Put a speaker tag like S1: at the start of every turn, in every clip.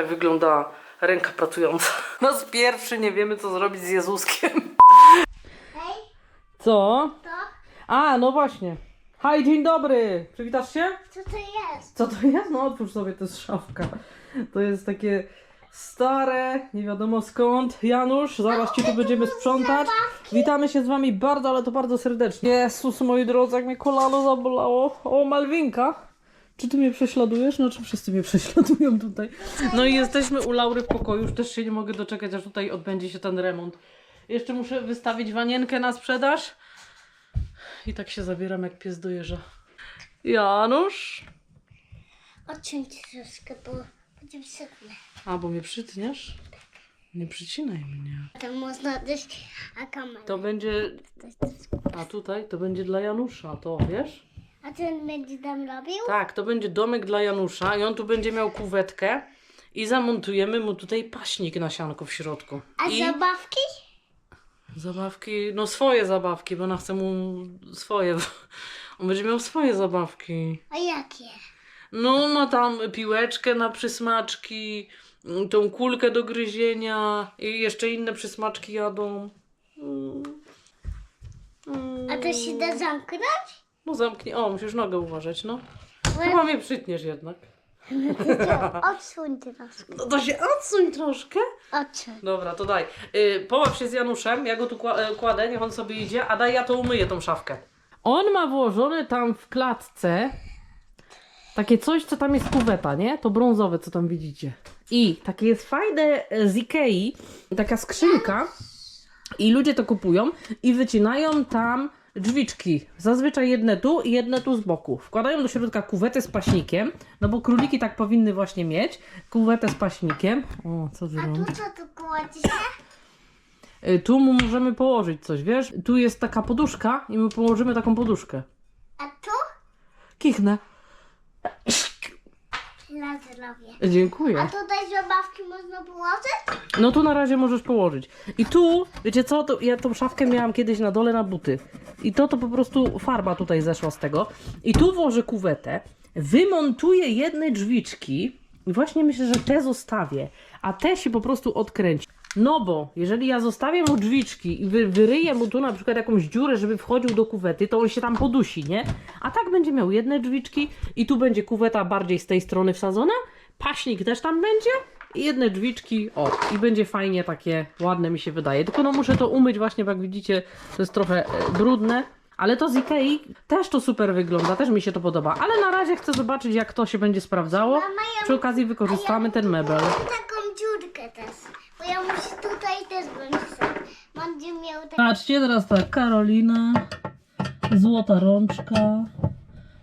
S1: Tak wygląda ręka pracująca. Nas pierwszy nie wiemy, co zrobić z Jezuskiem.
S2: Hej,
S1: Co?
S2: to?
S1: A, no właśnie. Hej, dzień dobry! Przywitasz się?
S2: Co to jest?
S1: Co to jest? No otwórz sobie, to jest szafka. To jest takie stare, nie wiadomo skąd. Janusz, zaraz ci tu będziemy sprzątać. Witamy się z wami bardzo, ale to bardzo serdecznie. Jezus, moi drodzy, jak mnie kolano zabolało. O, Malwinka. Czy ty mnie prześladujesz? No, czy wszyscy mnie prześladują tutaj? No i jesteśmy u Laury w pokoju. Już też się nie mogę doczekać, aż tutaj odbędzie się ten remont. Jeszcze muszę wystawić wanienkę na sprzedaż. I tak się zabieram, jak pies dojeżdża. Janusz?
S2: Odciąć troszkę, bo będziemy sekund.
S1: A, bo mnie przytniesz? Nie przycinaj mnie.
S2: Tam można dać, a kamerę.
S1: To będzie... A tutaj to będzie dla Janusza, to wiesz?
S2: A ten będzie tam robił?
S1: Tak, to będzie domek dla Janusza i on tu będzie miał kuwetkę i zamontujemy mu tutaj paśnik na sianko w środku.
S2: A
S1: I
S2: zabawki?
S1: zabawki, no swoje zabawki, bo ona chce mu swoje. On będzie miał swoje zabawki.
S2: A jakie?
S1: No, ma tam piłeczkę na przysmaczki, tą kulkę do gryzienia i jeszcze inne przysmaczki jadą. Mm. Mm.
S2: A to się da zamknąć?
S1: No zamknij. O, musisz nogę uważać, no. Chyba mnie przytniesz jednak.
S2: Odsuń troszkę.
S1: No to się odsuń troszkę.
S2: Odsuń.
S1: Dobra, to daj. Y, poław się z Januszem, ja go tu kła- y, kładę, niech on sobie idzie, a daj ja to umyję tą szafkę. On ma włożone tam w klatce takie coś, co tam jest kuweta, nie? To brązowe, co tam widzicie. I takie jest fajne e, z Ikei, taka skrzynka i ludzie to kupują i wycinają tam drzwiczki. Zazwyczaj jedne tu i jedne tu z boku. Wkładają do środka kuwetę z paśnikiem, no bo króliki tak powinny właśnie mieć. Kuwetę z paśnikiem. O, co ty
S2: A
S1: robisz?
S2: tu co tu kładzie się?
S1: Y, Tu mu możemy położyć coś, wiesz? Tu jest taka poduszka i my położymy taką poduszkę.
S2: A tu?
S1: Kichnę.
S2: Zdrowie. A
S1: Dziękuję.
S2: tutaj zabawki można położyć?
S1: No tu na razie możesz położyć. I tu, wiecie co, to ja tą szafkę miałam kiedyś na dole na buty. I to to po prostu farba tutaj zeszła z tego. I tu włożę kuwetę, wymontuję jedne drzwiczki i właśnie myślę, że te zostawię, a te się po prostu odkręci. No bo jeżeli ja zostawię mu drzwiczki i wy, wyryję mu tu na przykład jakąś dziurę, żeby wchodził do kuwety, to on się tam podusi, nie? A tak będzie miał jedne drzwiczki i tu będzie kuweta bardziej z tej strony wsadzona, paśnik też tam będzie i jedne drzwiczki, o, i będzie fajnie takie ładne mi się wydaje. Tylko no muszę to umyć właśnie, bo jak widzicie, to jest trochę e, brudne. Ale to z Ikei też to super wygląda, też mi się to podoba. Ale na razie chcę zobaczyć, jak to się będzie sprawdzało. Przy okazji wykorzystamy ten mebel.
S2: Dziurkę też. Bo ja muszę tutaj też będzie Będzie miał tak.
S1: Patrzcie, teraz tak, Karolina, złota rączka,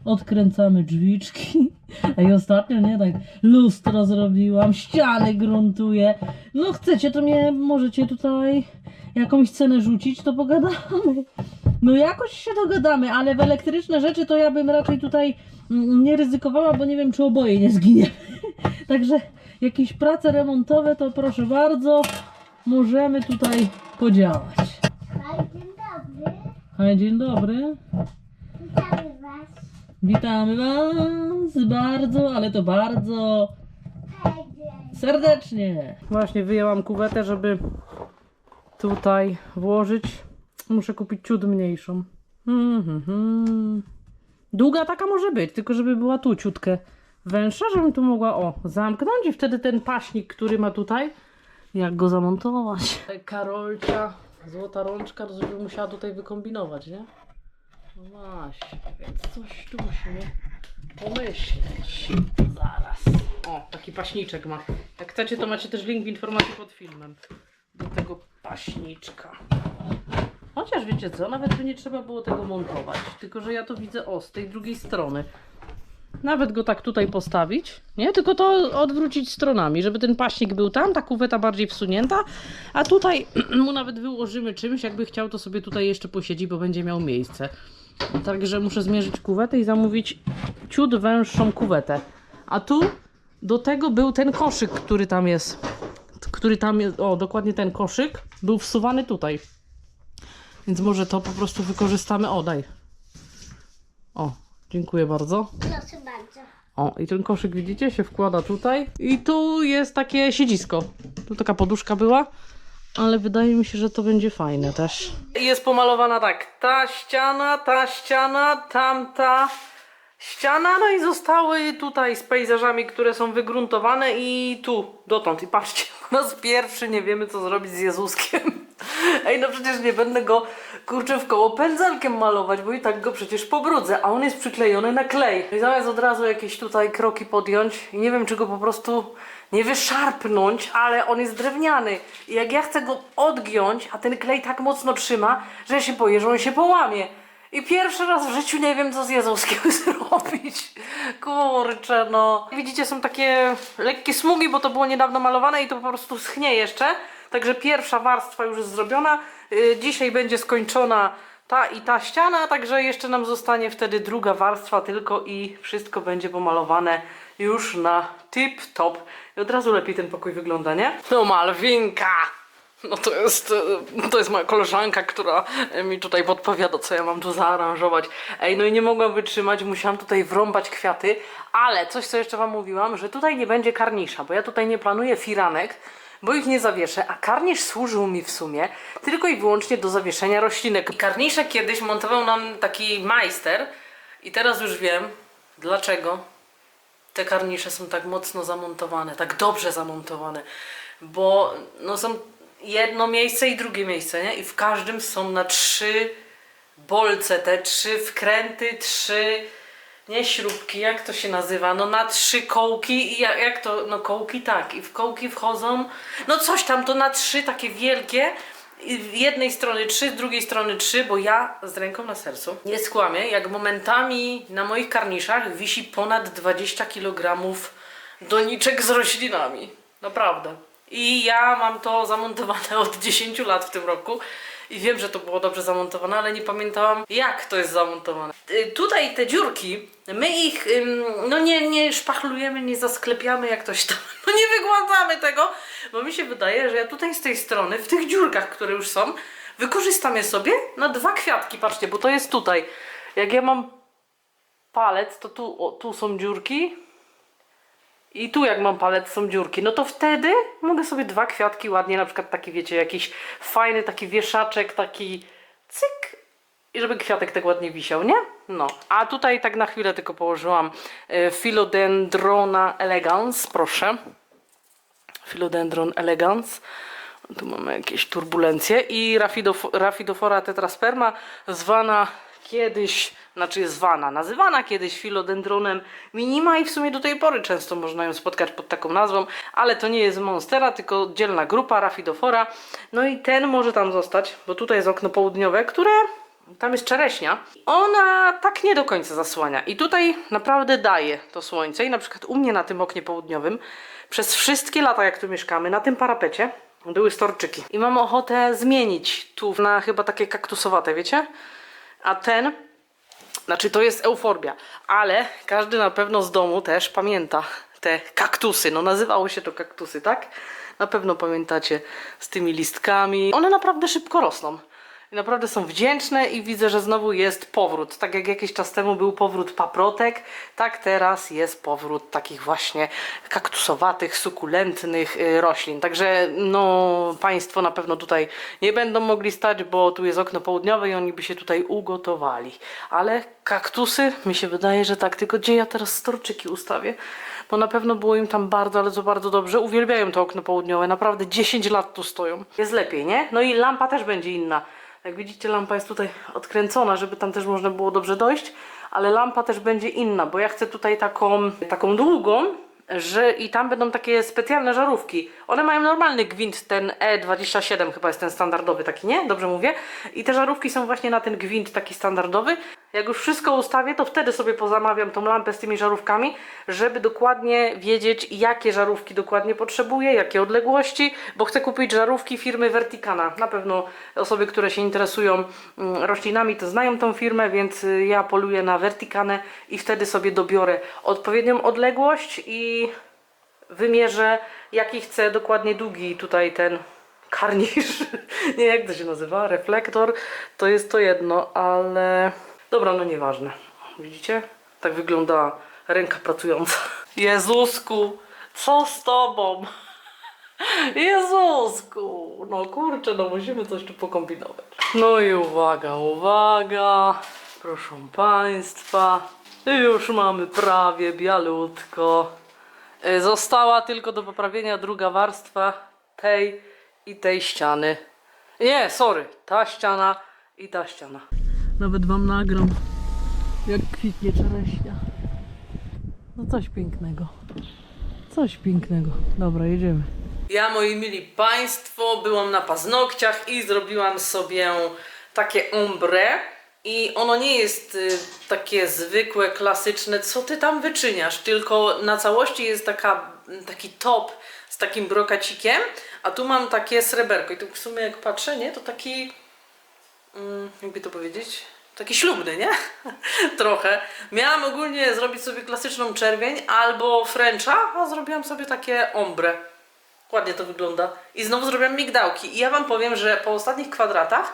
S1: odkręcamy drzwiczki. Ej, ostatnio nie tak, lustro zrobiłam, ściany gruntuję. No chcecie, to mnie możecie tutaj jakąś cenę rzucić, to pogadamy. No jakoś się dogadamy, ale w elektryczne rzeczy to ja bym raczej tutaj mm, nie ryzykowała, bo nie wiem, czy oboje nie zginie. Także jakieś prace remontowe, to proszę bardzo, możemy tutaj podziałać.
S2: Hej, dzień dobry.
S1: Hej, dzień dobry.
S2: Witamy was.
S1: Witamy Was bardzo, ale to bardzo
S2: Hej, dzień.
S1: serdecznie. Właśnie wyjęłam kuwetę, żeby tutaj włożyć. Muszę kupić ciut mniejszą. Mhm, mhm. Długa taka może być, tylko żeby była tu ciutkę węższa, żebym tu mogła o zamknąć i wtedy ten paśnik, który ma tutaj, jak go zamontować. Karolcia, złota rączka, to żeby musiała tutaj wykombinować, nie? No właśnie, więc coś tu musimy pomyśleć. Zaraz. O, taki paśniczek ma. Jak chcecie, to macie też link w informacji pod filmem. Do tego paśniczka. Chociaż wiecie co, nawet by nie trzeba było tego montować. Tylko, że ja to widzę o, z tej drugiej strony. Nawet go tak tutaj postawić, nie? Tylko to odwrócić stronami, żeby ten paśnik był tam, ta kuweta bardziej wsunięta, a tutaj mu nawet wyłożymy czymś, jakby chciał, to sobie tutaj jeszcze posiedzi, bo będzie miał miejsce. Także muszę zmierzyć kuwetę i zamówić ciut węższą kuwetę. A tu do tego był ten koszyk, który tam jest. Który tam jest, o dokładnie ten koszyk był wsuwany tutaj. Więc może to po prostu wykorzystamy. O, daj. O, dziękuję bardzo.
S2: Proszę bardzo.
S1: O, i ten koszyk, widzicie, się wkłada tutaj. I tu jest takie siedzisko. Tu taka poduszka była, ale wydaje mi się, że to będzie fajne też. Jest pomalowana tak, ta ściana, ta ściana, tamta ściana, no i zostały tutaj z pejzażami, które są wygruntowane i tu, dotąd. I patrzcie, po raz pierwszy nie wiemy, co zrobić z Jezuskiem. Ej, no przecież nie będę go, kurczę, w koło pędzelkiem malować, bo i tak go przecież pobrudzę, a on jest przyklejony na klej. I zamiast od razu jakieś tutaj kroki podjąć, i nie wiem, czy go po prostu nie wyszarpnąć, ale on jest drewniany. I jak ja chcę go odgiąć, a ten klej tak mocno trzyma, że ja się boję, że on się połamie. I pierwszy raz w życiu nie wiem, co z Jezuskiem zrobić. Kurczę, no. Widzicie, są takie lekkie smugi, bo to było niedawno malowane i to po prostu schnie jeszcze. Także pierwsza warstwa już jest zrobiona. Yy, Dzisiaj będzie skończona ta i ta ściana, także jeszcze nam zostanie wtedy druga warstwa tylko i wszystko będzie pomalowane już na tip-top. I od razu lepiej ten pokój wygląda, nie? No Malwinka! No to jest, e, to jest moja koleżanka, która e, mi tutaj podpowiada, co ja mam tu zaaranżować. Ej, no i nie mogłam wytrzymać, musiałam tutaj wrąbać kwiaty, ale coś, co jeszcze wam mówiłam, że tutaj nie będzie karnisza, bo ja tutaj nie planuję firanek, bo ich nie zawieszę, a karnisz służył mi w sumie tylko i wyłącznie do zawieszenia roślinek. Karnisze kiedyś montował nam taki majster i teraz już wiem, dlaczego te karnisze są tak mocno zamontowane, tak dobrze zamontowane, bo no są jedno miejsce i drugie miejsce, nie? I w każdym są na trzy bolce, te trzy wkręty, trzy nie śrubki, jak to się nazywa, no na trzy kołki i jak, jak to, no kołki tak i w kołki wchodzą, no coś tam to na trzy takie wielkie z jednej strony trzy, z drugiej strony trzy, bo ja z ręką na sercu nie skłamię, jak momentami na moich karniszach wisi ponad 20 kg doniczek z roślinami. Naprawdę. I ja mam to zamontowane od 10 lat w tym roku. I wiem, że to było dobrze zamontowane, ale nie pamiętałam jak to jest zamontowane. Y, Tutaj te dziurki, my ich no nie, nie szpachlujemy, nie zasklepiamy jak ktoś tam, no nie wygładzamy tego, bo mi się wydaje, że ja tutaj z tej strony, w tych dziurkach, które już są, wykorzystam je sobie na dwa kwiatki, patrzcie, bo to jest tutaj. Jak ja mam palec, to tu, o, tu są dziurki, i tu jak mam palec są dziurki, no to wtedy mogę sobie dwa kwiatki ładnie, na przykład taki wiecie, jakiś fajny taki wieszaczek, taki cyk i żeby kwiatek tak ładnie wisiał, nie? No, a tutaj tak na chwilę tylko położyłam e, Philodendrona elegans, proszę. Philodendron elegans. Tu mamy jakieś turbulencje i Rafidof Rafidofora tetrasperma zwana kiedyś, znaczy zwana, nazywana kiedyś filodendronem minima i w sumie do tej pory często można ją spotkać pod taką nazwą, ale to nie jest monstera, tylko oddzielna grupa Rafidofora. No i ten może tam zostać, bo tutaj jest okno południowe, które tam jest czereśnia. Ona tak nie do końca zasłania. I tutaj naprawdę daje to słońce. I na przykład u mnie na tym oknie południowym przez wszystkie lata, jak tu mieszkamy, na tym parapecie były storczyki. I mam ochotę zmienić tu na chyba takie kaktusowate, wiecie? A ten, znaczy to jest euforbia, ale każdy na pewno z domu też pamięta te kaktusy. No nazywało się to kaktusy, tak? Na pewno pamiętacie z tymi listkami. One naprawdę szybko rosną. I naprawdę są wdzięczne i widzę, że znowu jest powrót. Tak jak jakiś czas temu był powrót paprotek, tak teraz jest powrót takich właśnie kaktusowatych, sukulentnych y, roślin. Także no Państwo na pewno tutaj nie będą mogli stać, bo tu jest okno południowe i oni by się tutaj ugotowali. Ale kaktusy, mi się wydaje, że tak. Tylko gdzie ja teraz storczyki ustawię? Bo na pewno było im tam bardzo, ale to bardzo dobrze. Uwielbiają to okno południowe. Naprawdę 10 lat tu stoją. Jest lepiej, nie? No i lampa też będzie inna. Jak widzicie, lampa jest tutaj odkręcona, żeby tam też można było dobrze dojść, ale lampa też będzie inna, bo ja chcę tutaj taką, taką długą, że i tam będą takie specjalne żarówki. One mają normalny gwint, ten E27 chyba jest ten standardowy taki, nie? Dobrze mówię? I te żarówki są właśnie na ten gwint taki standardowy. Jak już wszystko ustawię, to wtedy sobie pozamawiam tą lampę z tymi żarówkami, żeby dokładnie wiedzieć, jakie żarówki dokładnie potrzebuję, jakie odległości, bo chcę kupić żarówki firmy Verticana. Na pewno osoby, które się interesują mm, roślinami, to znają tą firmę, więc y, ja poluję na Verticanę i wtedy sobie dobiorę odpowiednią odległość i wymierzę, jaki chcę dokładnie długi tutaj ten karnisz. Nie, jak to się nazywa? Reflektor. To jest to jedno, ale dobra, no nieważne. Widzicie? Tak wygląda ręka pracująca. Jezusku, co z tobą? Jezusku, no kurczę, no musimy coś tu pokombinować. No i uwaga, uwaga, proszę Państwa, już mamy prawie bialutko. Y, Została tylko do poprawienia druga warstwa tej i tej ściany. Nie, sorry, ta ściana i ta ściana. Nawet wam nagram, jak kwitnie czereśnia. No coś pięknego. Coś pięknego. Dobra, jedziemy. Ja, moi mili Państwo, byłam na paznokciach i zrobiłam sobie takie ombre. I ono nie jest y, takie zwykłe, klasyczne, co ty tam wyczyniasz, tylko na całości jest taka, taki top z takim brokacikiem, a tu mam takie sreberko. I tu w sumie jak patrzę, nie, to taki mm, jakby to powiedzieć, taki ślubny, nie? Trochę. Miałam ogólnie zrobić sobie klasyczną czerwień albo Frencha, a zrobiłam sobie takie ombre. Ładnie to wygląda. I znowu zrobiłam migdałki. I ja Wam powiem, że po ostatnich kwadratach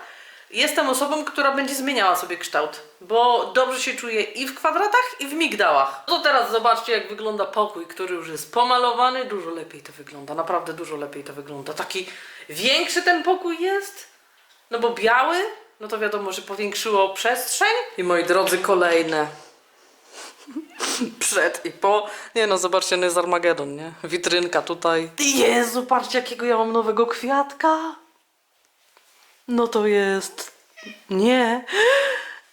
S1: jestem osobą, która będzie zmieniała sobie kształt. Bo dobrze się czuję i w kwadratach, i w migdałach. No to teraz zobaczcie, jak wygląda pokój, który już jest pomalowany. Dużo lepiej to wygląda. Naprawdę dużo lepiej to wygląda. Taki większy ten pokój jest. No bo biały, no to wiadomo, że powiększyło przestrzeń. I moi drodzy, kolejne. Przed i po. Nie no, zobaczcie, no jest Armagedon, nie? Witrynka tutaj. Jezu, patrzcie, jakiego ja mam nowego kwiatka. No to jest... Nie.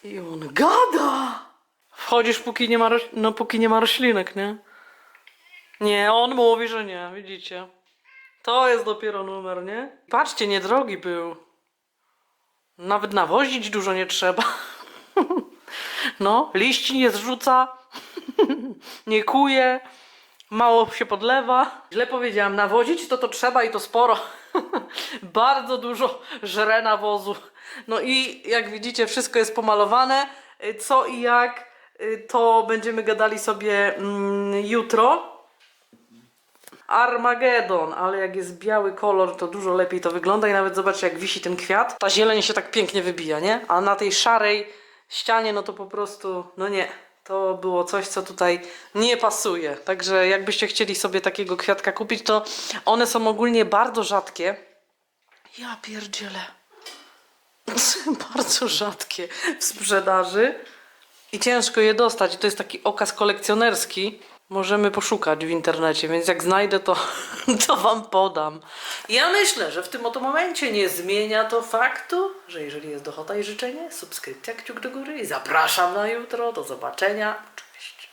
S1: I on gada. Wchodzisz, póki nie ma, roś... no, póki nie ma roślinek, nie? Nie, on mówi, że nie, widzicie. To jest dopiero numer, nie? Patrzcie, niedrogi był. Nawet nawozić dużo nie trzeba. No, liści nie zrzuca, nie kuje, mało się podlewa. Źle powiedziałam, nawozić to to trzeba i to sporo. Bardzo dużo żre nawozu. No i jak widzicie, wszystko jest pomalowane. Y, Co i jak, y, to będziemy gadali sobie mm, jutro. Armagedon, ale jak jest biały kolor, to dużo lepiej to wygląda i nawet zobaczcie jak wisi ten kwiat. Ta zieleń się tak pięknie wybija, nie? A na tej szarej ścianie, no to po prostu, no nie. To było coś, co tutaj nie pasuje. Także jakbyście chcieli sobie takiego kwiatka kupić, to one są ogólnie bardzo rzadkie. Ja pierdzielę. bardzo rzadkie w sprzedaży i ciężko je dostać. To jest taki okaz kolekcjonerski. Możemy poszukać w internecie, więc jak znajdę, to, to Wam podam. Ja myślę, że w tym oto momencie nie zmienia to faktu, że jeżeli jest ochota i życzenie, subskrypcja, kciuk do góry i zapraszam na jutro. Do zobaczenia. Cześć.